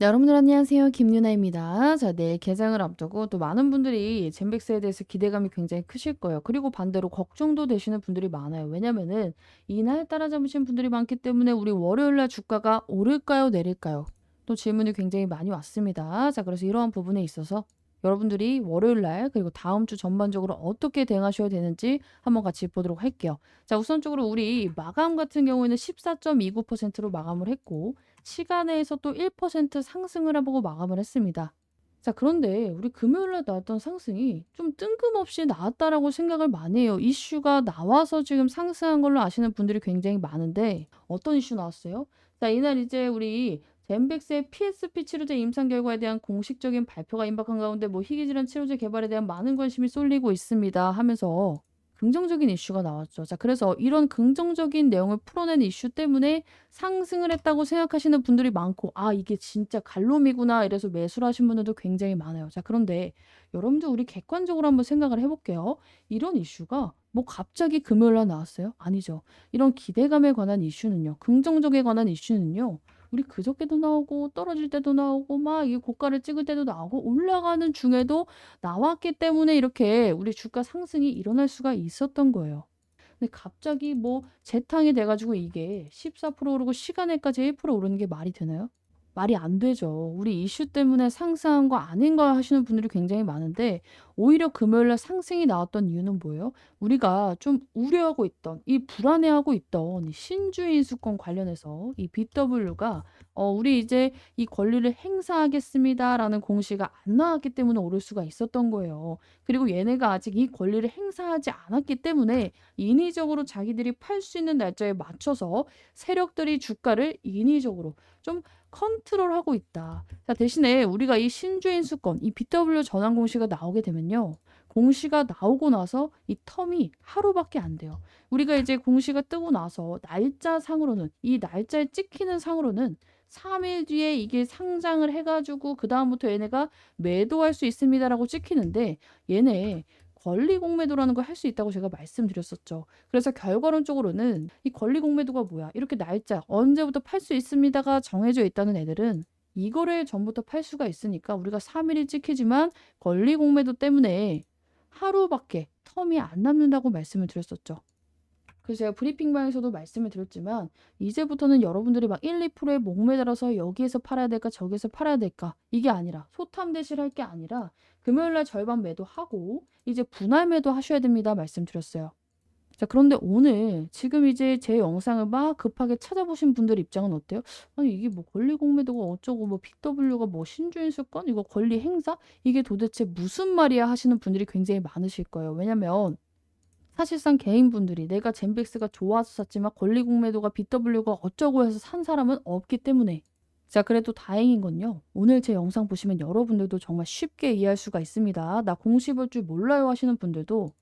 네, 여러분들 안녕하세요. 김유나입니다. 자, 내일 개장을 앞두고 또 많은 분들이 젠백스에 대해서 기대감이 굉장히 크실 거예요. 그리고 반대로 걱정도 되시는 분들이 많아요. 왜냐면은 이날 따라잡으신 분들이 많기 때문에 우리 월요일 날 주가가 오를까요, 내릴까요? 또 질문이 굉장히 많이 왔습니다. 자, 그래서 이러한 부분에 있어서 여러분들이 월요일 날 그리고 다음 주 전반적으로 어떻게 대응하셔야 되는지 한번 같이 보도록 할게요. 자, 우선적으로 우리 마감 같은 경우에는 14.29%로 마감을 했고 시간에서 또 1% 상승을 해보고 마감을 했습니다. 자, 그런데 우리 금요일에 나왔던 상승이 좀 뜬금없이 나왔다라고 생각을 많이 해요. 이슈가 나와서 지금 상승한 걸로 아시는 분들이 굉장히 많은데 어떤 이슈 나왔어요? 자, 이날 이제 우리 젠백스의 PSP 치료제 임상 결과에 대한 공식적인 발표가 임박한 가운데 뭐 희귀질환 치료제 개발에 대한 많은 관심이 쏠리고 있습니다 하면서 긍정적인 이슈가 나왔죠. 자, 그래서 이런 긍정적인 내용을 풀어낸 이슈 때문에 상승을 했다고 생각하시는 분들이 많고, 아, 이게 진짜 갈롬이구나. 이래서 매수를 하신 분들도 굉장히 많아요. 자, 그런데 여러분들 우리 객관적으로 한번 생각을 해볼게요. 이런 이슈가 뭐 갑자기 금요일 날 나왔어요? 아니죠. 이런 기대감에 관한 이슈는요. 긍정적에 관한 이슈는요. 우리 그저께도 나오고 떨어질 때도 나오고 막 이게 고가를 찍을 때도 나오고 올라가는 중에도 나왔기 때문에 이렇게 우리 주가 상승이 일어날 수가 있었던 거예요. 근데 갑자기 뭐 재탕이 돼가지고 이게 14% 오르고 시간에까지 1% 오르는 게 말이 되나요? 말이 안 되죠. 우리 이슈 때문에 상승한 거 아닌 거 하시는 분들이 굉장히 많은데 오히려 금요일날 상승이 나왔던 이유는 뭐예요? 우리가 좀 우려하고 있던 이 불안해하고 있던 이 신주인수권 관련해서 이 BW가 어, 우리 이제 이 권리를 행사하겠습니다라는 공시가 안 나왔기 때문에 오를 수가 있었던 거예요. 그리고 얘네가 아직 이 권리를 행사하지 않았기 때문에 인위적으로 자기들이 팔 수 있는 날짜에 맞춰서 세력들이 주가를 인위적으로 좀 컨트롤하고 있다. 자, 대신에 우리가 이 신주인 수권, 이 BW 전환 공시가 나오게 되면요. 공시가 나오고 나서 이 텀이 하루밖에 안 돼요. 우리가 이제 공시가 뜨고 나서 날짜 상으로는 이 날짜에 찍히는 상으로는 3일 뒤에 이게 상장을 해가지고 그 다음부터 얘네가 매도할 수 있습니다라고 찍히는데 얘네 권리 공매도라는 걸 할 수 있다고 제가 말씀드렸었죠. 그래서 결과론적으로는 이 권리 공매도가 뭐야? 이렇게 날짜 언제부터 팔 수 있습니다가 정해져 있다는 애들은 이거를 전부터 팔 수가 있으니까 우리가 3일이 찍히지만 권리 공매도 때문에 하루밖에 텀이 안 남는다고 말씀을 드렸었죠. 그래서 제가 브리핑방에서도 말씀을 드렸지만 이제부터는 여러분들이 막 1, 2%에 목매달아서 여기에서 팔아야 될까 저기에서 팔아야 될까 이게 아니라 소탐 대실 할 게 아니라 금요일날 절반 매도하고 이제 분할 매도 하셔야 됩니다 말씀드렸어요. 자 그런데 오늘 지금 이제 제 영상을 막 급하게 찾아보신 분들 입장은 어때요? 아니 이게 뭐 권리 공매도가 어쩌고 뭐 BW가 뭐 신주인 수권? 이거 권리 행사? 이게 도대체 무슨 말이야 하시는 분들이 굉장히 많으실 거예요. 왜냐면 사실상 개인분들이 내가 젠백스가 좋아서 샀지만 권리 공매도가 BW가 어쩌고 해서 산 사람은 없기 때문에. 자 그래도 다행인 건요. 오늘 제 영상 보시면 여러분들도 정말 쉽게 이해할 수가 있습니다. 나 공시 볼 줄 몰라요 하시는 분들도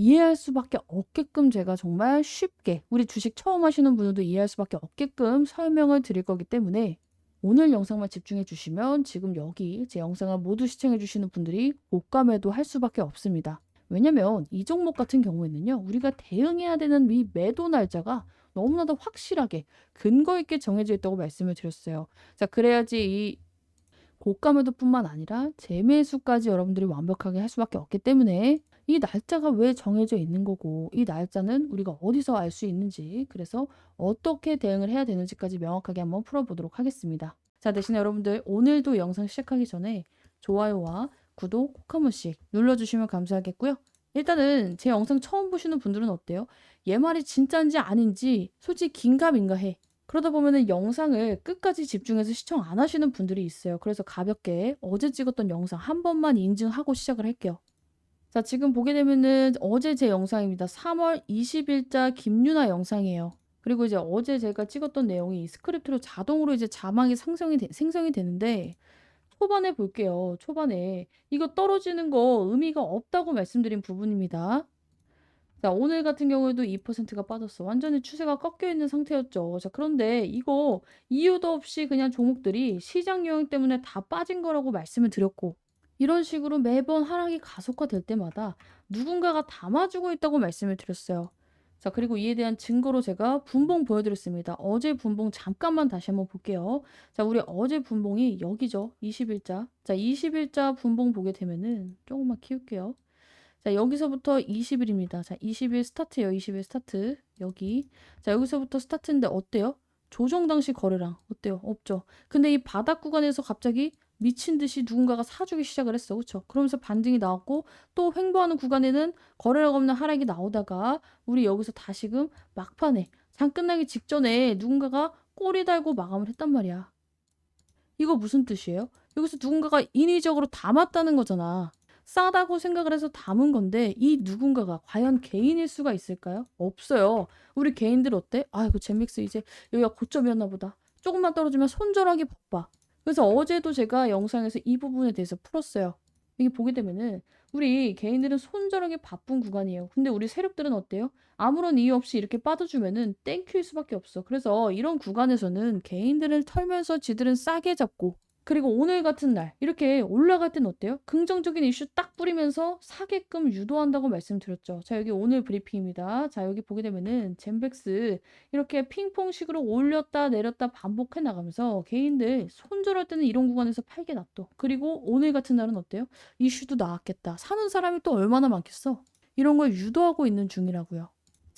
이해할 수밖에 없게끔 제가 정말 쉽게 우리 주식 처음 하시는 분들도 이해할 수밖에 없게끔 설명을 드릴 거기 때문에 오늘 영상만 집중해 주시면 지금 여기 제 영상을 모두 시청해 주시는 분들이 고감에도 할 수밖에 없습니다. 왜냐면 이 종목 같은 경우에는요, 우리가 대응해야 되는 이 매도 날짜가 너무나도 확실하게 근거 있게 정해져 있다고 말씀을 드렸어요. 자, 그래야지 이 고가 매도뿐만 아니라 재매수까지 여러분들이 완벽하게 할 수밖에 없기 때문에 이 날짜가 왜 정해져 있는 거고 이 날짜는 우리가 어디서 알 수 있는지 그래서 어떻게 대응을 해야 되는지까지 명확하게 한번 풀어보도록 하겠습니다. 자 대신에 여러분들 오늘도 영상 시작하기 전에 좋아요와 구독 꼭 한 번씩 눌러주시면 감사하겠고요. 일단은 제 영상 처음 보시는 분들은 어때요? 얘 말이 진짜인지 아닌지 솔직히 긴가민가 해. 그러다 보면은 영상을 끝까지 집중해서 시청 안 하시는 분들이 있어요. 그래서 가볍게 어제 찍었던 영상 한 번만 인증하고 시작을 할게요. 자, 지금 보게 되면은 어제 제 영상입니다. 3월 20일자 김유나 영상이에요. 그리고 이제 어제 제가 찍었던 내용이 스크립트로 자동으로 이제 자막이 상성이 되, 생성이 되는데 초반에 볼게요. 초반에 이거 떨어지는 거 의미가 없다고 말씀드린 부분입니다. 자, 오늘 같은 경우에도 2%가 빠졌어. 완전히 추세가 꺾여 있는 상태였죠. 자, 그런데 이거 이유도 없이 그냥 종목들이 시장 영향 때문에 다 빠진 거라고 말씀을 드렸고 이런 식으로 매번 하락이 가속화될 때마다 누군가가 담아주고 있다고 말씀을 드렸어요. 자, 그리고 이에 대한 증거로 제가 분봉 보여드렸습니다. 어제 분봉 잠깐만 다시 한번 볼게요. 자, 우리 어제 분봉이 여기죠. 20일자. 자, 20일자 분봉 보게 되면은 조금만 키울게요. 자, 여기서부터 20일입니다. 자, 20일 스타트예요. 20일 스타트. 여기. 자, 여기서부터 스타트인데 어때요? 조정 당시 거래량 어때요? 없죠. 근데 이 바닥 구간에서 갑자기 미친 듯이 누군가가 사주기 시작을 했어. 그렇죠? 그러면서 반등이 나왔고 또 횡보하는 구간에는 거래량 없는 하락이 나오다가 우리 여기서 다시금 막판에 장 끝나기 직전에 누군가가 꼬리 달고 마감을 했단 말이야. 이거 무슨 뜻이에요? 여기서 누군가가 인위적으로 담았다는 거잖아. 싸다고 생각을 해서 담은 건데 이 누군가가 과연 개인일 수가 있을까요? 없어요. 우리 개인들 어때? 아이고 젠믹스 이제 여기가 고점이었나 보다. 조금만 떨어지면 손절하기 바빠. 그래서 어제도 제가 영상에서 이 부분에 대해서 풀었어요. 이게 보게 되면은 우리 개인들은 손절하기 바쁜 구간이에요. 근데 우리 세력들은 어때요? 아무런 이유 없이 이렇게 빠져주면은 땡큐일 수밖에 없어. 그래서 이런 구간에서는 개인들을 털면서 지들은 싸게 잡고 그리고 오늘 같은 날 이렇게 올라갈 땐 어때요? 긍정적인 이슈 딱 뿌리면서 사게끔 유도한다고 말씀드렸죠. 자 여기 오늘 브리핑입니다. 자 여기 보게 되면은 젠백스 이렇게 핑퐁식으로 올렸다 내렸다 반복해 나가면서 개인들 손절할 때는 이런 구간에서 팔게 놔둬. 그리고 오늘 같은 날은 어때요? 이슈도 나왔겠다. 사는 사람이 또 얼마나 많겠어? 이런 걸 유도하고 있는 중이라고요.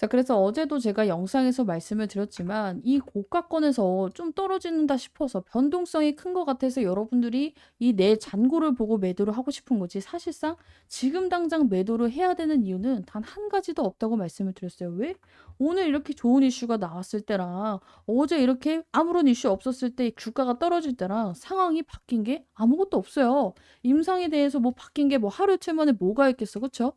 자, 그래서 어제도 제가 영상에서 말씀을 드렸지만 이 고가권에서 좀 떨어진다 싶어서 변동성이 큰 것 같아서 여러분들이 이 내 잔고를 보고 매도를 하고 싶은 거지 사실상 지금 당장 매도를 해야 되는 이유는 단 한 가지도 없다고 말씀을 드렸어요. 왜? 오늘 이렇게 좋은 이슈가 나왔을 때랑 어제 이렇게 아무런 이슈 없었을 때 주가가 떨어질 때랑 상황이 바뀐 게 아무것도 없어요. 임상에 대해서 뭐 바뀐 게 뭐 하루 이틀 만에 뭐가 있겠어. 그쵸?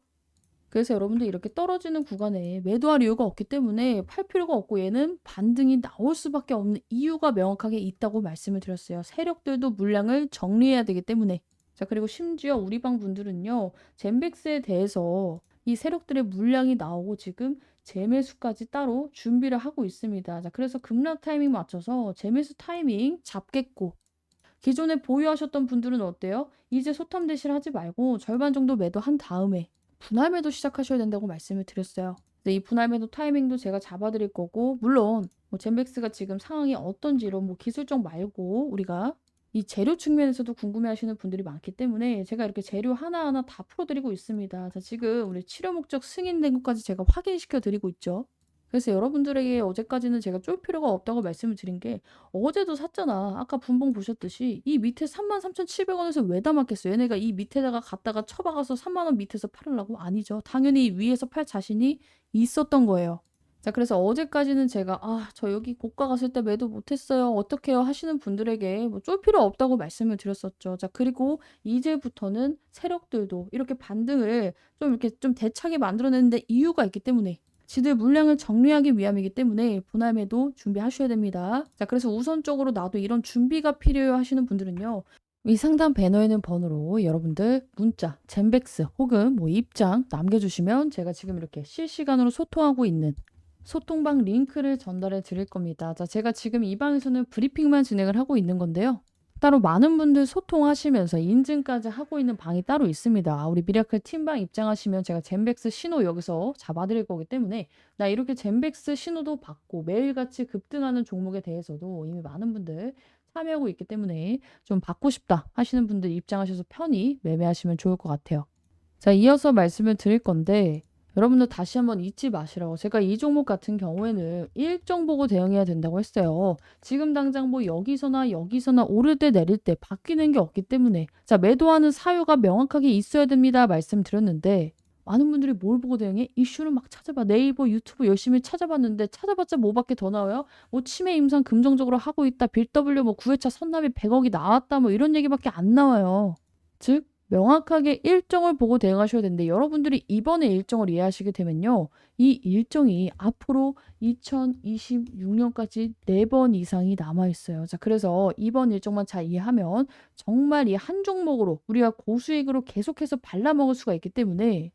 그래서 여러분들 이렇게 떨어지는 구간에 매도할 이유가 없기 때문에 팔 필요가 없고 얘는 반등이 나올 수밖에 없는 이유가 명확하게 있다고 말씀을 드렸어요. 세력들도 물량을 정리해야 되기 때문에. 자, 그리고 심지어 우리 방 분들은요, 젠백스에 대해서 이 세력들의 물량이 나오고 지금 재매수까지 따로 준비를 하고 있습니다. 자, 그래서 급락 타이밍 맞춰서 재매수 타이밍 잡겠고, 기존에 보유하셨던 분들은 어때요? 이제 소탐 대실 하지 말고 절반 정도 매도한 다음에 분할 매도 시작하셔야 된다고 말씀을 드렸어요. 이 분할 매도 타이밍도 제가 잡아드릴 거고 물론 뭐 젠백스가 지금 상황이 어떤지로 뭐 기술적 말고 우리가 이 재료 측면에서도 궁금해하시는 분들이 많기 때문에 제가 이렇게 재료 하나하나 다 풀어드리고 있습니다. 자, 지금 우리 치료 목적 승인된 것까지 제가 확인시켜 드리고 있죠. 그래서 여러분들에게 어제까지는 제가 쫄 필요가 없다고 말씀을 드린 게 어제도 샀잖아. 아까 분봉 보셨듯이 이 밑에 33,700원에서 왜 담았겠어요? 얘네가 이 밑에다가 갔다가 쳐박아서 3만 원 밑에서 팔으려고? 아니죠. 당연히 위에서 팔 자신이 있었던 거예요. 자, 그래서 어제까지는 제가 아, 저 여기 고가 갔을 때 매도 못 했어요. 어떡해요? 하시는 분들에게 뭐 쫄 필요 없다고 말씀을 드렸었죠. 자, 그리고 이제부터는 세력들도 이렇게 반등을 좀 이렇게 좀 대차게 만들어 내는데 이유가 있기 때문에 지들 물량을 정리하기 위함이기 때문에 분할매도 준비하셔야 됩니다. 자, 그래서 우선적으로 나도 이런 준비가 필요해 하시는 분들은요. 이 상단 배너에 있는 번호로 여러분들 문자, 젠백스 혹은 뭐 입장 남겨주시면 제가 지금 이렇게 실시간으로 소통하고 있는 소통방 링크를 전달해 드릴 겁니다. 자, 제가 지금 이 방에서는 브리핑만 진행을 하고 있는 건데요. 따로 많은 분들 소통하시면서 인증까지 하고 있는 방이 따로 있습니다. 우리 미라클 팀방 입장하시면 제가 젠백스 신호 여기서 잡아드릴 거기 때문에 나 이렇게 젠백스 신호도 받고 매일같이 급등하는 종목에 대해서도 이미 많은 분들 참여하고 있기 때문에 좀 받고 싶다 하시는 분들 입장하셔서 편히 매매하시면 좋을 것 같아요. 자, 이어서 말씀을 드릴 건데 여러분들 다시 한번 잊지 마시라고. 제가 이 종목 같은 경우에는 일정 보고 대응해야 된다고 했어요. 지금 당장 뭐 여기서나 여기서나 오를 때 내릴 때 바뀌는 게 없기 때문에 자, 매도하는 사유가 명확하게 있어야 됩니다. 말씀드렸는데 많은 분들이 뭘 보고 대응해? 이슈를 막 찾아봐. 네이버, 유튜브 열심히 찾아봤는데 찾아봤자 뭐밖에 더 나와요? 뭐 치매 임상 긍정적으로 하고 있다. 빌더블유 뭐 9회차 선납이 100억이 나왔다. 뭐 이런 얘기밖에 안 나와요. 즉 명확하게 일정을 보고 대응하셔야 되는데 여러분들이 이번에 일정을 이해하시게 되면요. 이 일정이 앞으로 2026년까지 4번 이상이 남아 있어요. 자, 그래서 이번 일정만 잘 이해하면 정말 이 한 종목으로 우리가 고수익으로 계속해서 발라먹을 수가 있기 때문에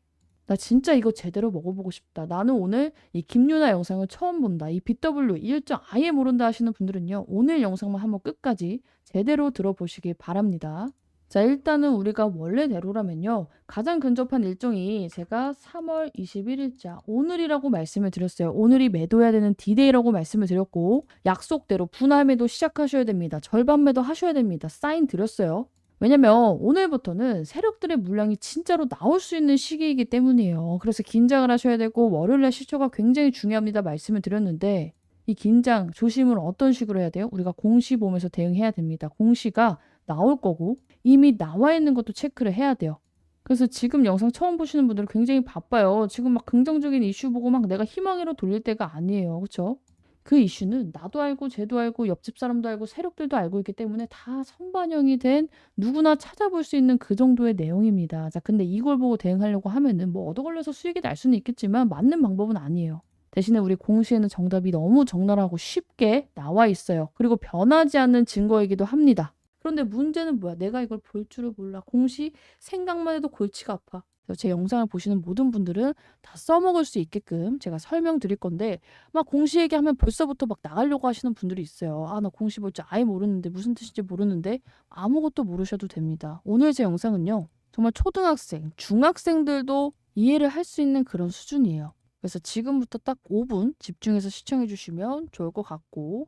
나 진짜 이거 제대로 먹어보고 싶다. 나는 오늘 이 김유나 영상을 처음 본다. 이 BW 이 일정 아예 모른다 하시는 분들은요. 오늘 영상만 한번 끝까지 제대로 들어보시길 바랍니다. 자 일단은 우리가 원래대로라면요. 가장 근접한 일정이 제가 3월 21일자 오늘이라고 말씀을 드렸어요. 오늘이 매도해야 되는 디데이라고 말씀을 드렸고 약속대로 분할 매도 시작하셔야 됩니다. 절반 매도 하셔야 됩니다. 사인 드렸어요. 왜냐면 오늘부터는 세력들의 물량이 진짜로 나올 수 있는 시기이기 때문이에요. 그래서 긴장을 하셔야 되고 월요일날 시초가 굉장히 중요합니다. 말씀을 드렸는데 이 긴장 조심을 어떤 식으로 해야 돼요? 우리가 공시 보면서 대응해야 됩니다. 공시가 나올 거고 이미 나와 있는 것도 체크를 해야 돼요. 그래서 지금 영상 처음 보시는 분들은 굉장히 바빠요. 지금 막 긍정적인 이슈 보고 막 내가 희망으로 돌릴 때가 아니에요. 그렇죠? 그 이슈는 나도 알고 쟤도 알고 옆집 사람도 알고 세력들도 알고 있기 때문에 다 선반영이 된 누구나 찾아볼 수 있는 그 정도의 내용입니다. 자, 근데 이걸 보고 대응하려고 하면은 뭐 얻어 걸려서 수익이 날 수는 있겠지만 맞는 방법은 아니에요. 대신에 우리 공시에는 정답이 너무 적나라하고 쉽게 나와 있어요. 그리고 변하지 않는 증거이기도 합니다. 그런데 문제는 뭐야? 내가 이걸 볼 줄을 몰라. 공시 생각만 해도 골치가 아파. 그래서 제 영상을 보시는 모든 분들은 다 써먹을 수 있게끔 제가 설명드릴 건데 막 공시 얘기하면 벌써부터 막 나가려고 하시는 분들이 있어요. 아, 나 공시 볼줄 아예 모르는데 무슨 뜻인지 모르는데 아무것도 모르셔도 됩니다. 오늘 제 영상은요. 정말 초등학생, 중학생들도 이해를 할 수 있는 그런 수준이에요. 그래서 지금부터 딱 5분 집중해서 시청해 주시면 좋을 것 같고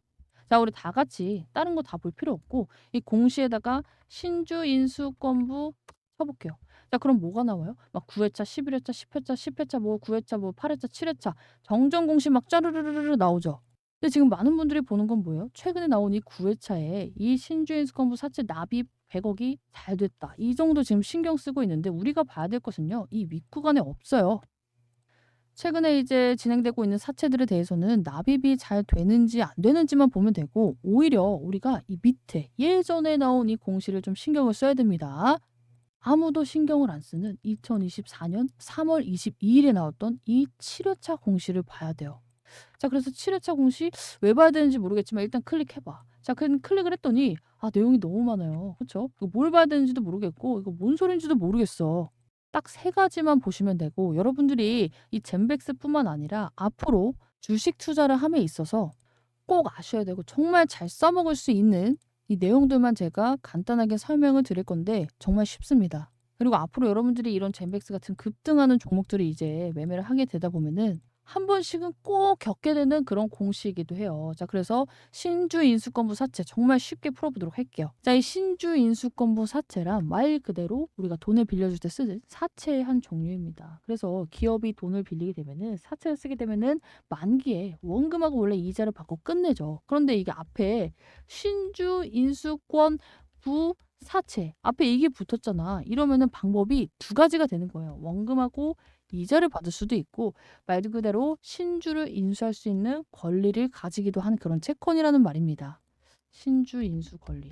자, 우리 다 같이 다른 거 다 볼 필요 없고 이 공시에다가 신주 인수권부 쳐볼게요. 자, 그럼 뭐가 나와요? 막 9회차, 11회차, 10회차, 10회차, 뭐 9회차, 뭐 8회차, 7회차 정정 공시 막 짜르르르르 나오죠. 근데 지금 많은 분들이 보는 건 뭐예요? 최근에 나온 이 9회차에 이 신주 인수권부 사채 납입 100억이 잘 됐다. 이 정도 지금 신경 쓰고 있는데 우리가 봐야 될 것은요. 이 윗구간에 없어요. 최근에 이제 진행되고 있는 사채들에 대해서는 납입이 잘 되는지 안 되는지만 보면 되고 오히려 우리가 이 밑에 예전에 나온 이 공시를 좀 신경을 써야 됩니다. 아무도 신경을 안 쓰는 2024년 3월 22일에 나왔던 이 7회차 공시를 봐야 돼요. 자, 그래서 7회차 공시 왜 봐야 되는지 모르겠지만 일단 클릭해봐. 자, 그 클릭을 했더니 아 내용이 너무 많아요. 그렇죠? 이거 뭘 봐야 되는지도 모르겠고 이거 뭔 소리인지도 모르겠어. 딱 세 가지만 보시면 되고 여러분들이 이 젠백스뿐만 아니라 앞으로 주식 투자를 함에 있어서 꼭 아셔야 되고 정말 잘 써먹을 수 있는 이 내용들만 제가 간단하게 설명을 드릴 건데 정말 쉽습니다. 그리고 앞으로 여러분들이 이런 젠백스 같은 급등하는 종목들이 이제 매매를 하게 되다 보면은 한 번씩은 꼭 겪게 되는 그런 공시이기도 해요. 자, 그래서 신주 인수권부 사채 정말 쉽게 풀어보도록 할게요. 자, 이 신주 인수권부 사채란 말 그대로 우리가 돈을 빌려줄 때 쓰는 사채의 한 종류입니다. 그래서 기업이 돈을 빌리게 되면은 사채를 쓰게 되면은 만기에 원금하고 원래 이자를 받고 끝내죠. 그런데 이게 앞에 신주 인수권 부 사채 앞에 이게 붙었잖아. 이러면은 방법이 두 가지가 되는 거예요. 원금하고 이자를 받을 수도 있고 말 그대로 신주를 인수할 수 있는 권리를 가지기도 한 그런 채권이라는 말입니다. 신주 인수 권리.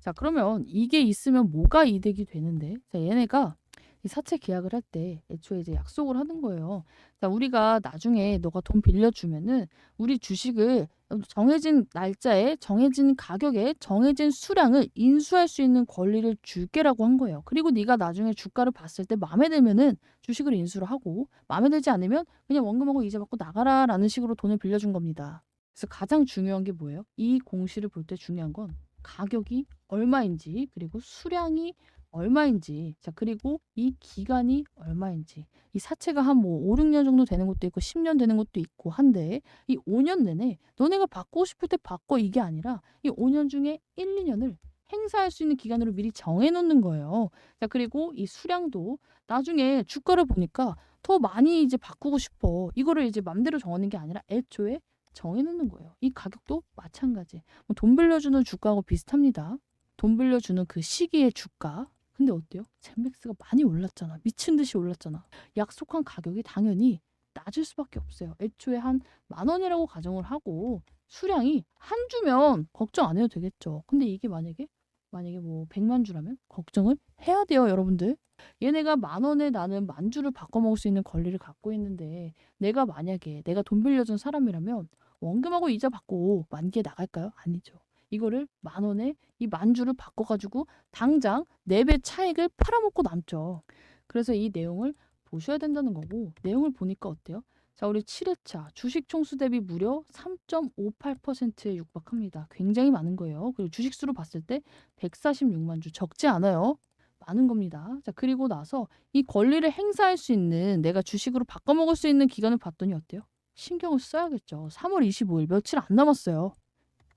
자, 그러면 이게 있으면 뭐가 이득이 되는데? 자, 얘네가 이 사채 계약을 할 때 애초에 이제 약속을 하는 거예요. 자, 우리가 나중에 너가 돈 빌려주면은 우리 주식을 정해진 날짜에 정해진 가격에 정해진 수량을 인수할 수 있는 권리를 줄게라고 한 거예요. 그리고 네가 나중에 주가를 봤을 때 마음에 들면은 주식을 인수를 하고 마음에 들지 않으면 그냥 원금하고 이자 받고 나가라라는 식으로 돈을 빌려준 겁니다. 그래서 가장 중요한 게 뭐예요? 이 공시를 볼 때 중요한 건 가격이 얼마인지 그리고 수량이 얼마인지 자 그리고 이 기간이 얼마인지 이 사채가 한 뭐 5, 6년 정도 되는 것도 있고 10년 되는 것도 있고 한데 이 5년 내내 너네가 바꾸고 싶을 때 바꿔 이게 아니라 이 5년 중에 1, 2년을 행사할 수 있는 기간으로 미리 정해 놓는 거예요. 자 그리고 이 수량도 나중에 주가를 보니까 더 많이 이제 바꾸고 싶어. 이거를 이제 맘대로 정하는 게 아니라 애초에 정해 놓는 거예요. 이 가격도 마찬가지. 뭐돈 빌려주는 주가하고 비슷합니다. 돈 빌려주는 그 시기의 주가 근데 어때요? 젠맥스가 많이 올랐잖아. 미친 듯이 올랐잖아. 약속한 가격이 당연히 낮을 수밖에 없어요. 애초에 한 만 원이라고 가정을 하고 수량이 한 주면 걱정 안 해도 되겠죠. 근데 이게 만약에 만약에 뭐 100만 주라면 걱정을 해야 돼요, 여러분들. 얘네가 만 원에 나는 만 주를 바꿔 먹을 수 있는 권리를 갖고 있는데 내가 만약에 내가 돈 빌려준 사람이라면 원금하고 이자 받고 만기에 나갈까요? 아니죠. 이거를 만 원에 이 만주를 바꿔가지고 당장 4배 차익을 팔아먹고 남죠. 그래서 이 내용을 보셔야 된다는 거고 내용을 보니까 어때요? 자, 우리 7회차 주식 총수 대비 무려 3.58%에 육박합니다. 굉장히 많은 거예요. 그리고 주식 수로 봤을 때 146만 주 적지 않아요. 많은 겁니다. 자, 그리고 나서 이 권리를 행사할 수 있는 내가 주식으로 바꿔 먹을 수 있는 기간을 봤더니 어때요? 신경을 써야겠죠. 3월 25일 며칠 안 남았어요.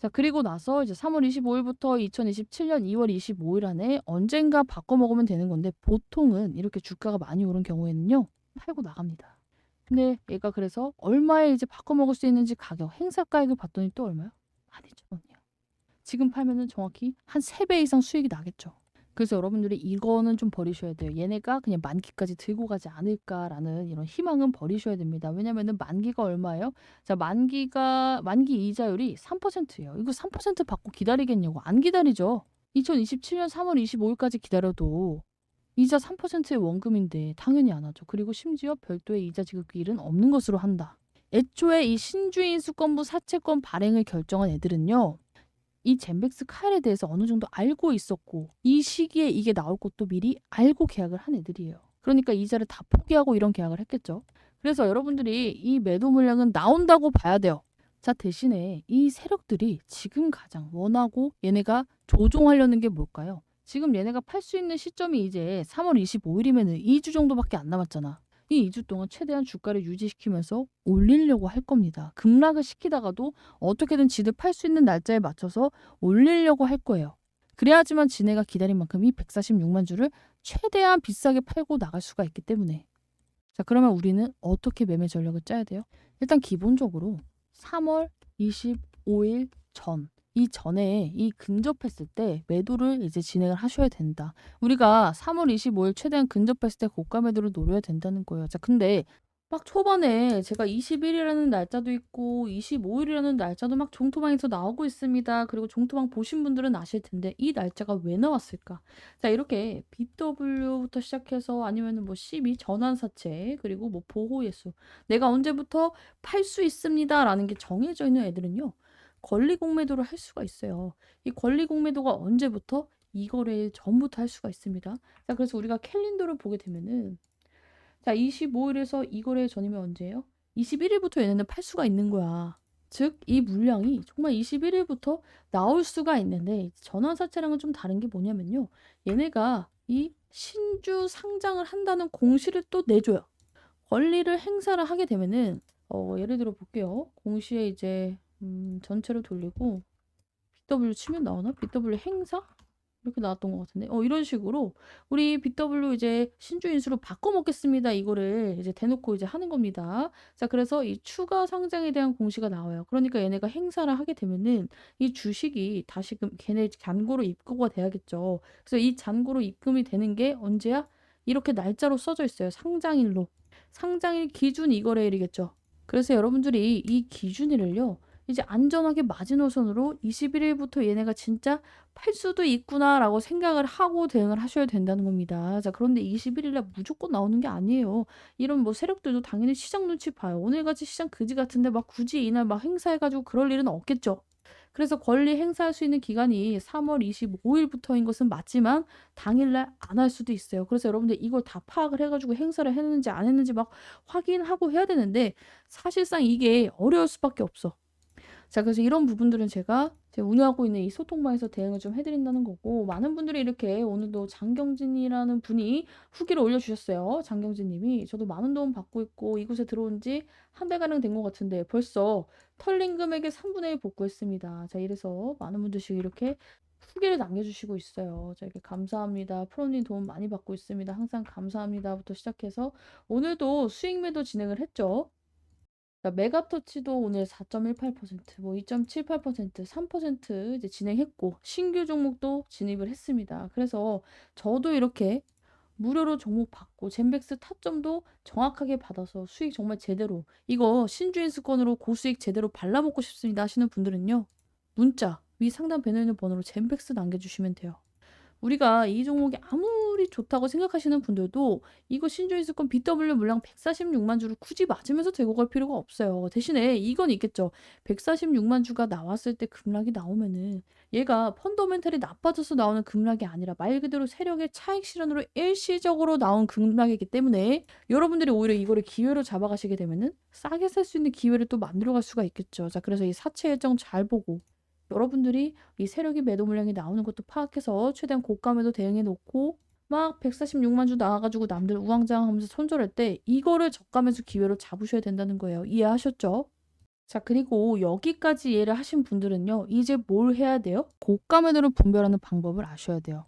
자, 그리고 나서 이제 3월 25일부터 2027년 2월 25일 안에 언젠가 바꿔 먹으면 되는 건데 보통은 이렇게 주가가 많이 오른 경우에는요. 팔고 나갑니다. 근데 얘가 그래서 얼마에 이제 바꿔 먹을 수 있는지 가격 행사 가액을 봤더니 또 얼마요? 12,000원이요. 지금 팔면은 정확히 한 3배 이상 수익이 나겠죠. 그래서 여러분들이 이거는 좀 버리셔야 돼요. 얘네가 그냥 만기까지 들고 가지 않을까라는 이런 희망은 버리셔야 됩니다. 왜냐면은 만기가 얼마예요? 자, 만기가 만기 이자율이 3%예요. 이거 3% 받고 기다리겠냐고. 안 기다리죠. 2027년 3월 25일까지 기다려도 이자 3%의 원금인데 당연히 안 하죠. 그리고 심지어 별도의 이자 지급기일은 없는 것으로 한다. 애초에 이 신주인 수권부 사채권 발행을 결정한 애들은요. 이 젠백스 카일에 대해서 어느 정도 알고 있었고 이 시기에 이게 나올 것도 미리 알고 계약을 한 애들이에요. 그러니까 이자를 다 포기하고 이런 계약을 했겠죠. 그래서 여러분들이 이 매도 물량은 나온다고 봐야 돼요. 자 대신에 이 세력들이 지금 가장 원하고 얘네가 조종하려는 게 뭘까요? 지금 얘네가 팔 수 있는 시점이 이제 3월 25일이면 2주 정도밖에 안 남았잖아. 이 2주 동안 최대한 주가를 유지시키면서 올리려고 할 겁니다. 급락을 시키다가도 어떻게든 지들 팔 수 있는 날짜에 맞춰서 올리려고 할 거예요. 그래야지만 지네가 기다린 만큼 이 146만 주를 최대한 비싸게 팔고 나갈 수가 있기 때문에. 자, 그러면 우리는 어떻게 매매 전략을 짜야 돼요? 일단 기본적으로 3월 25일 전, 이 전에 이 근접했을 때 매도를 이제 진행을 하셔야 된다. 우리가 3월 25일 최대한 근접했을 때 고가 매도를 노려야 된다는 거예요. 자, 근데 막 초반에 제가 20일이라는 날짜도 있고 25일이라는 날짜도 막 종토방에서 나오고 있습니다. 그리고 종토방 보신 분들은 아실 텐데 이 날짜가 왜 나왔을까? 자, 이렇게 BW부터 시작해서 아니면은 뭐 12 전환사채 그리고 뭐 보호예수 내가 언제부터 팔 수 있습니다라는 게 정해져 있는 애들은요. 권리 공매도를 할 수가 있어요. 이 권리 공매도가 언제부터 이 거래 전부터 할 수가 있습니다. 자, 그래서 우리가 캘린더를 보게 되면은 자, 25일에서 이 거래 전이면 언제예요? 21일부터 얘네는 팔 수가 있는 거야. 즉, 이 물량이 정말 21일부터 나올 수가 있는데 전환사채랑은 좀 다른 게 뭐냐면요. 얘네가 이 신주 상장을 한다는 공시를 또 내줘요. 권리를 행사를 하게 되면은 어, 예를 들어 볼게요. 공시에 이제 음, 전체로 돌리고 BW 치면 나오나? BW 행사? 이렇게 나왔던 것 같은데. 어, 이런 식으로 우리 BW 이제 신주 인수로 바꿔 먹겠습니다. 이거를 이제 대놓고 이제 하는 겁니다. 자, 그래서 이 추가 상장에 대한 공시가 나와요. 그러니까 얘네가 행사를 하게 되면은 이 주식이 다시금 걔네 잔고로 입고가 돼야겠죠. 그래서 이 잔고로 입금이 되는 게 언제야? 이렇게 날짜로 써져 있어요. 상장일로. 상장일 기준 이거래일이겠죠. 그래서 여러분들이 이 기준일을요. 이제 안전하게 마지노선으로 21일부터 얘네가 진짜 팔 수도 있구나라고 생각을 하고 대응을 하셔야 된다는 겁니다. 자, 그런데 21일날 무조건 나오는 게 아니에요. 이런 뭐 세력들도 당연히 시장 눈치 봐요. 오늘같이 시장 그지 같은데 막 굳이 이날 막 행사해가지고 그럴 일은 없겠죠. 그래서 권리 행사할 수 있는 기간이 3월 25일부터인 것은 맞지만 당일날 안 할 수도 있어요. 그래서 여러분들 이걸 다 파악을 해가지고 행사를 했는지 안 했는지 막 확인하고 해야 되는데 사실상 이게 어려울 수밖에 없어. 자, 그래서 이런 부분들은 제가 운영하고 있는 이 소통방에서 대응을 좀 해드린다는 거고 많은 분들이 이렇게 오늘도 장경진이라는 분이 후기를 올려주셨어요. 장경진님이 저도 많은 도움 받고 있고 이곳에 들어온 지 한 달가량 된 것 같은데 벌써 털린 금액의 3분의 1 복구했습니다. 자, 이래서 많은 분들이 이렇게 후기를 남겨주시고 있어요. 자, 이렇게 감사합니다. 프로님 도움 많이 받고 있습니다. 항상 감사합니다부터 시작해서 오늘도 수익 매도 진행을 했죠. 자, 메가터치도 오늘 4.18%, 뭐 2.78%, 3% 이제 진행했고 신규 종목도 진입을 했습니다. 그래서 저도 이렇게 무료로 종목 받고 젠백스 타점도 정확하게 받아서 수익 정말 제대로 이거 신주인 수권으로 고수익 제대로 발라먹고 싶습니다 하시는 분들은요. 문자 위 상단 배너에 있는 번호로 젠백스 남겨주시면 돼요. 우리가 이 종목이 아무리 좋다고 생각하시는 분들도 이거 신주인수권 BW 물량 146만 주를 굳이 맞으면서 들고 갈 필요가 없어요. 대신에 이건 있겠죠. 146만 주가 나왔을 때 급락이 나오면은 얘가 펀더멘탈이 나빠져서 나오는 급락이 아니라 말 그대로 세력의 차익 실현으로 일시적으로 나온 급락이기 때문에 여러분들이 오히려 이거를 기회로 잡아가시게 되면은 싸게 살 수 있는 기회를 또 만들어갈 수가 있겠죠. 자, 그래서 이 사채 일정 잘 보고 여러분들이 이 세력의 매도 물량이 나오는 것도 파악해서 최대한 고가매도 대응해 놓고 막 146만 주 나와가지고 남들 우왕좌왕 하면서 손절할 때 이거를 저가매수 기회로 잡으셔야 된다는 거예요. 이해하셨죠? 자, 그리고 여기까지 이해를 하신 분들은요, 이제 뭘 해야 돼요? 고가 매도를 분별하는 방법을 아셔야 돼요.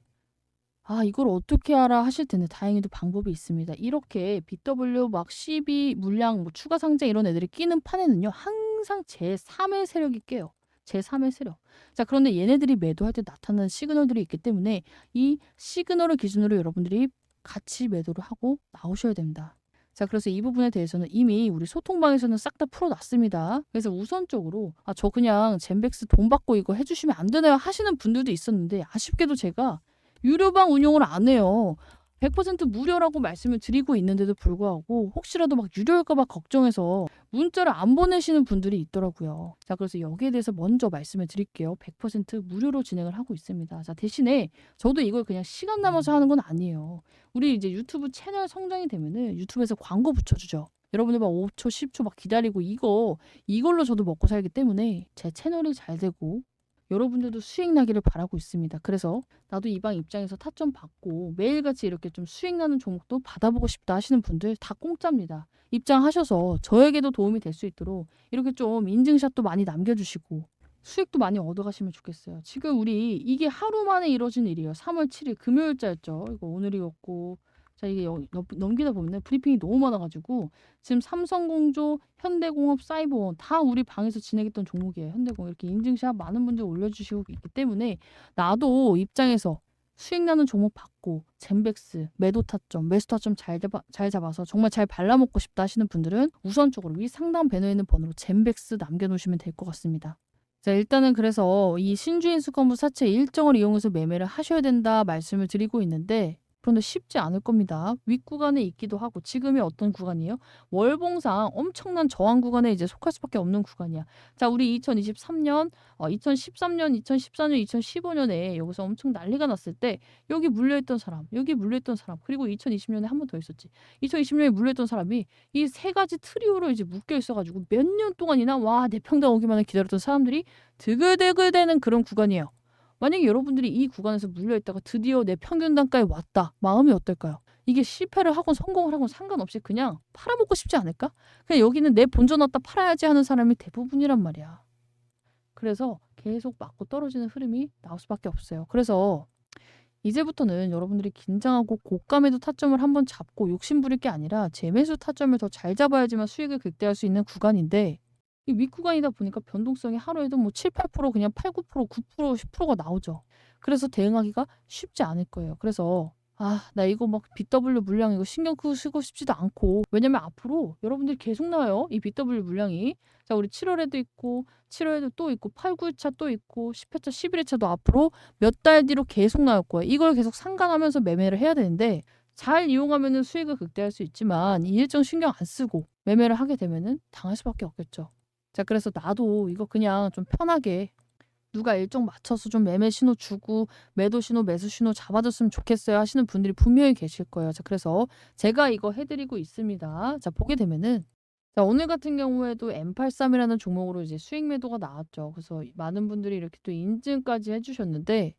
아, 이걸 어떻게 알아 하실 텐데 다행히도 방법이 있습니다. 이렇게 BW 막 12 물량 뭐 추가 상장 이런 애들이 끼는 판에는요, 항상 제3의 세력이 깨요. 제3의 세력. 자, 그런데 얘네들이 매도할 때 나타나는 시그널들이 있기 때문에 이 시그널을 기준으로 여러분들이 같이 매도를 하고 나오셔야 됩니다. 자, 그래서 이 부분에 대해서는 이미 우리 소통방에서는 싹 다 풀어놨습니다. 그래서 우선적으로 아, 저 그냥 젠백스 돈 받고 이거 해주시면 안 되나요? 하시는 분들도 있었는데 아쉽게도 제가 유료방 운영을 안 해요. 100% 무료라고 말씀을 드리고 있는데도 불구하고 혹시라도 막 유료일까봐 걱정해서 문자를 안 보내시는 분들이 있더라고요. 자, 그래서 여기에 대해서 먼저 말씀을 드릴게요. 100% 무료로 진행을 하고 있습니다. 자, 대신에 저도 이걸 그냥 시간 남아서 하는 건 아니에요. 우리 이제 유튜브 채널 성장이 되면은 유튜브에서 광고 붙여주죠. 여러분들 막 5초, 10초 막 기다리고 이거 이걸로 저도 먹고 살기 때문에 제 채널이 잘 되고 여러분들도 수익 나기를 바라고 있습니다. 그래서 나도 이 방 입장에서 타점 받고 매일같이 이렇게 좀 수익 나는 종목도 받아보고 싶다 하시는 분들 다 공짜입니다. 입장하셔서 저에게도 도움이 될 수 있도록 이렇게 좀 인증샷도 많이 남겨주시고 수익도 많이 얻어가시면 좋겠어요. 지금 우리 이게 하루 만에 이루어진 일이에요. 3월 7일 금요일자였죠. 이거 오늘이었고 자 이게 넘기다 보면 브리핑이 너무 많아가지고 지금 삼성공조, 현대공업, 사이버원 다 우리 방에서 진행했던 종목이에요. 현대공업 이렇게 인증샷 많은 분들 올려주시고 있기 때문에 나도 입장에서 수익 나는 종목 받고 젠백스 매도 타점, 매수 타점 잘, 잡아, 잘 잡아서 정말 잘 발라먹고 싶다 하시는 분들은 우선적으로 위 상단 배너에 있는 번호로 젠백스 남겨놓으시면 될 것 같습니다. 자, 일단은 그래서 이 신주인 수권부 사채 일정을 이용해서 매매를 하셔야 된다 말씀을 드리고 있는데 그런데 쉽지 않을 겁니다. 윗구간에 있기도 하고 지금이 어떤 구간이에요? 월봉상 엄청난 저항 구간에 이제 속할 수밖에 없는 구간이야. 자, 우리 2023년, 어, 2013년, 2014년, 2015년에 여기서 엄청 난리가 났을 때 여기 물려있던 사람, 여기 물려있던 사람, 그리고 2020년에 한 번 더 있었지. 2020년에 물려있던 사람이 이 세 가지 트리오로 이제 묶여 있어가지고 몇 년 동안이나 와, 내 평당 오기만을 기다렸던 사람들이 드글드글대는 그런 구간이에요. 만약에 여러분들이 이 구간에서 물려있다가 드디어 내 평균 단가에 왔다. 마음이 어떨까요? 이게 실패를 하건 성공을 하건 상관없이 그냥 팔아먹고 싶지 않을까? 그냥 여기는 내 본전 왔다 팔아야지 하는 사람이 대부분이란 말이야. 그래서 계속 맞고 떨어지는 흐름이 나올 수밖에 없어요. 그래서 이제부터는 여러분들이 긴장하고 고가매도 타점을 한번 잡고 욕심 부릴 게 아니라 재매수 타점을 더 잘 잡아야지만 수익을 극대화할 수 있는 구간인데 이 윗구간이다 보니까 변동성이 하루에도 뭐 7, 8% 그냥 8, 9%, 9%, 10%가 나오죠. 그래서 대응하기가 쉽지 않을 거예요. 그래서 아, 나 이거 막 BW 물량 이거 신경 쓰고 싶지도 않고 왜냐면 앞으로 여러분들이 계속 나와요. 이 BW 물량이. 자, 우리 7월에도 있고 7월에도 또 있고 8, 9회차 또 있고 10회차, 11회차도 앞으로 몇 달 뒤로 계속 나올 거예요. 이걸 계속 상관하면서 매매를 해야 되는데 잘 이용하면은 수익을 극대화할 수 있지만 이 일정 신경 안 쓰고 매매를 하게 되면은 당할 수밖에 없겠죠. 자, 그래서 나도 이거 그냥 좀 편하게 누가 일정 맞춰서 좀 매매 신호 주고 매도 신호, 매수 신호 잡아줬으면 좋겠어요 하시는 분들이 분명히 계실 거예요. 자, 그래서 제가 이거 해드리고 있습니다. 자, 보게 되면은 자, 오늘 같은 경우에도 M83이라는 종목으로 이제 수익 매도가 나왔죠. 그래서 많은 분들이 이렇게 또 인증까지 해주셨는데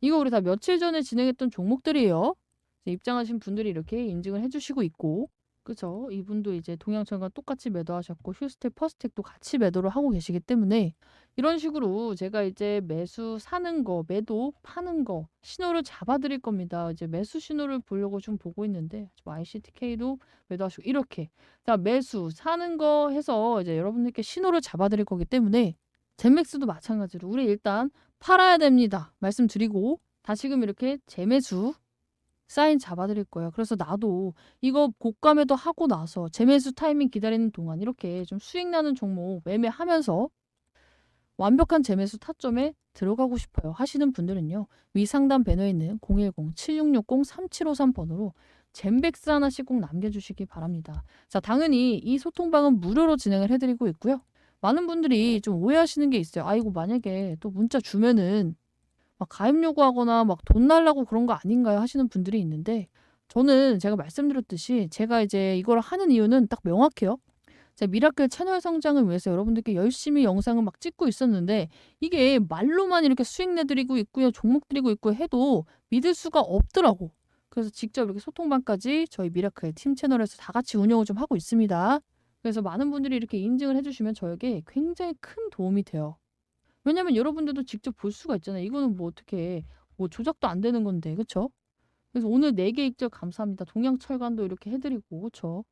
이거 우리 다 며칠 전에 진행했던 종목들이에요. 입장하신 분들이 이렇게 인증을 해주시고 있고 그죠? 이분도 이제 동양천과 똑같이 매도하셨고 휴스텍, 퍼스텍도 같이 매도를 하고 계시기 때문에 이런 식으로 제가 이제 매수 사는 거, 매도 파는 거 신호를 잡아드릴 겁니다. 이제 매수 신호를 보려고 좀 보고 있는데 ICTK도 매도하시고 이렇게 자 매수 사는 거 해서 이제 여러분들께 신호를 잡아드릴 거기 때문에 젠맥스도 마찬가지로 우리 일단 팔아야 됩니다. 말씀드리고 다시금 이렇게 재매수 사인 잡아드릴 거예요. 그래서 나도 이거 고가매도 하고 나서 재매수 타이밍 기다리는 동안 이렇게 좀 수익 나는 종목 매매하면서 완벽한 재매수 타점에 들어가고 싶어요 하시는 분들은요. 위 상단 배너에 있는 010-7660-3753번으로 젠백스 하나씩 꼭 남겨주시기 바랍니다. 자, 당연히 이 소통방은 무료로 진행을 해드리고 있고요. 많은 분들이 좀 오해하시는 게 있어요. 아이고 만약에 또 문자 주면은 막 가입 요구하거나 막 돈 날라고 그런 거 아닌가요? 하시는 분들이 있는데 저는 제가 말씀드렸듯이 제가 이제 이걸 하는 이유는 딱 명확해요. 제 미라클 채널 성장을 위해서 여러분들께 열심히 영상을 막 찍고 있었는데 이게 말로만 이렇게 수익 내드리고 있고요. 종목 드리고 있고 해도 믿을 수가 없더라고. 그래서 직접 이렇게 소통방까지 저희 미라클 팀 채널에서 다 같이 운영을 좀 하고 있습니다. 그래서 많은 분들이 이렇게 인증을 해주시면 저에게 굉장히 큰 도움이 돼요. 왜냐면 여러분들도 직접 볼 수가 있잖아요. 이거는 뭐 어떻게 뭐 조작도 안 되는 건데, 그쵸? 그래서 오늘 4개 익절 감사합니다. 동양철관도 이렇게 해드리고, 그쵸?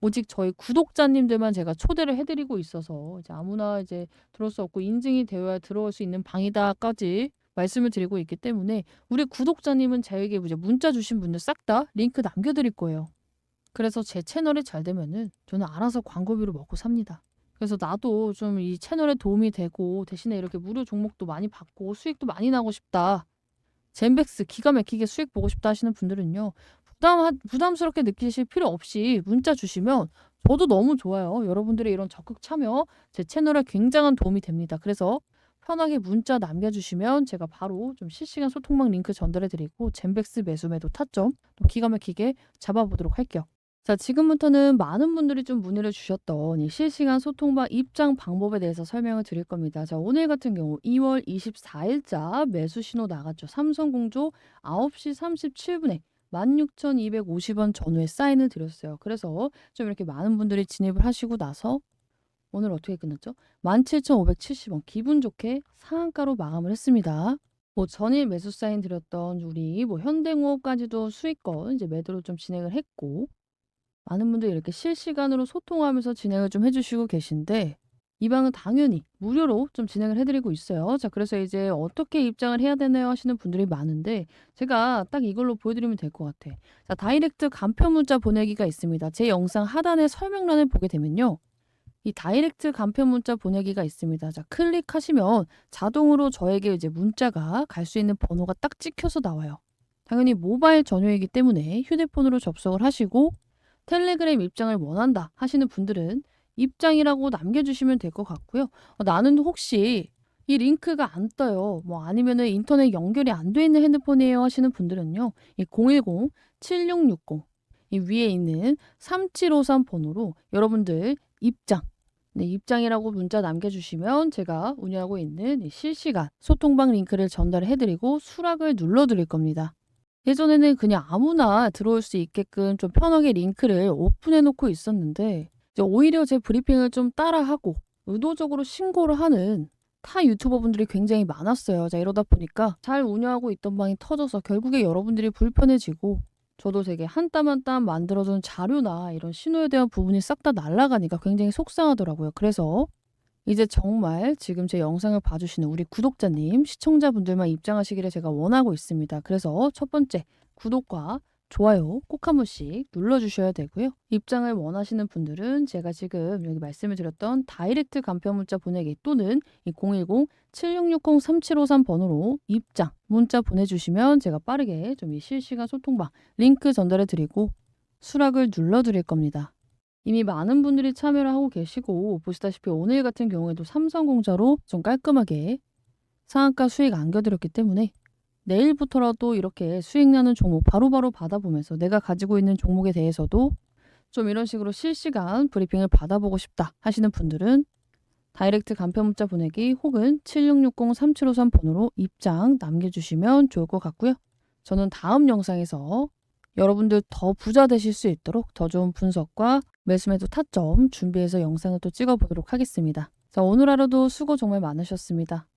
오직 저희 구독자님들만 제가 초대를 해드리고 있어서 이제 아무나 이제 들어올 수 없고 인증이 되어야 들어올 수 있는 방이다까지 말씀을 드리고 있기 때문에 우리 구독자님은 저에게 이제 문자 주신 분들 싹 다 링크 남겨드릴 거예요. 그래서 제 채널이 잘 되면은 저는 알아서 광고비로 먹고 삽니다. 그래서 나도 좀 이 채널에 도움이 되고 대신에 이렇게 무료 종목도 많이 받고 수익도 많이 나고 싶다. 젠백스 기가 막히게 수익 보고 싶다 하시는 분들은요. 부담 부담스럽게 느끼실 필요 없이 문자 주시면 저도 너무 좋아요. 여러분들의 이런 적극 참여 제 채널에 굉장한 도움이 됩니다. 그래서 편하게 문자 남겨주시면 제가 바로 좀 실시간 소통방 링크 전달해드리고 젠백스 매수 매도 타점 또 기가 막히게 잡아보도록 할게요. 자, 지금부터는 많은 분들이 좀 문의를 주셨던 이 실시간 소통방 입장 방법에 대해서 설명을 드릴 겁니다. 자, 오늘 같은 경우 2월 24일자 매수 신호 나갔죠. 삼성공조 9시 37분에 16,250원 전후에 사인을 드렸어요. 그래서 좀 이렇게 많은 분들이 진입을 하시고 나서 오늘 어떻게 끝났죠? 17,570원 기분 좋게 상한가로 마감을 했습니다. 뭐 전일 매수 사인 드렸던 우리 뭐 현대공업까지도 수익권 이제 매도로 좀 진행을 했고 많은 분들이 이렇게 실시간으로 소통하면서 진행을 좀 해주시고 계신데 이 방은 당연히 무료로 좀 진행을 해드리고 있어요. 자, 그래서 이제 어떻게 입장을 해야 되나요? 하시는 분들이 많은데 제가 딱 이걸로 보여드리면 될 것 같아. 자, 다이렉트 간편 문자 보내기가 있습니다. 제 영상 하단에 설명란을 보게 되면요. 이 다이렉트 간편 문자 보내기가 있습니다. 자, 클릭하시면 자동으로 저에게 이제 문자가 갈 수 있는 번호가 딱 찍혀서 나와요. 당연히 모바일 전용이기 때문에 휴대폰으로 접속을 하시고 텔레그램 입장을 원한다 하시는 분들은 입장이라고 남겨주시면 될 것 같고요. 어, 나는 혹시 이 링크가 안 떠요. 뭐 아니면은 인터넷 연결이 안 돼 있는 핸드폰이에요 하시는 분들은요. 이 010-7660 이 위에 있는 3753 번호로 여러분들 입장 네, 입장이라고 문자 남겨주시면 제가 운영하고 있는 이 실시간 소통방 링크를 전달해드리고 수락을 눌러드릴 겁니다. 예전에는 그냥 아무나 들어올 수 있게끔 좀 편하게 링크를 오픈해 놓고 있었는데 이제 오히려 제 브리핑을 좀 따라하고 의도적으로 신고를 하는 타 유튜버 분들이 굉장히 많았어요. 자, 이러다 보니까 잘 운영하고 있던 방이 터져서 결국에 여러분들이 불편해지고 저도 되게 한 땀 한 땀 만들어둔 자료나 이런 신호에 대한 부분이 싹 다 날아가니까 굉장히 속상하더라고요. 그래서 이제 정말 지금 제 영상을 봐주시는 우리 구독자님, 시청자분들만 입장하시기를 제가 원하고 있습니다. 그래서 첫 번째, 구독과 좋아요 꼭 한 번씩 눌러주셔야 되고요. 입장을 원하시는 분들은 제가 지금 여기 말씀을 드렸던 다이렉트 간편 문자 보내기 또는 이010-7660-3753 번호로 입장 문자 보내주시면 제가 빠르게 좀 이 실시간 소통방 링크 전달해 드리고 수락을 눌러 드릴 겁니다. 이미 많은 분들이 참여를 하고 계시고 보시다시피 오늘 같은 경우에도 삼성공자로 좀 깔끔하게 상한가 수익 안겨드렸기 때문에 내일부터라도 이렇게 수익 나는 종목 바로바로 받아보면서 내가 가지고 있는 종목에 대해서도 좀 이런 식으로 실시간 브리핑을 받아보고 싶다 하시는 분들은 다이렉트 간편 문자 보내기 혹은 7660-3753 번호로 입장 남겨주시면 좋을 것 같고요. 저는 다음 영상에서 여러분들 더 부자 되실 수 있도록 더 좋은 분석과 매수매도 타점 준비해서 영상을 또 찍어보도록 하겠습니다. 자, 오늘 하루도 수고 정말 많으셨습니다.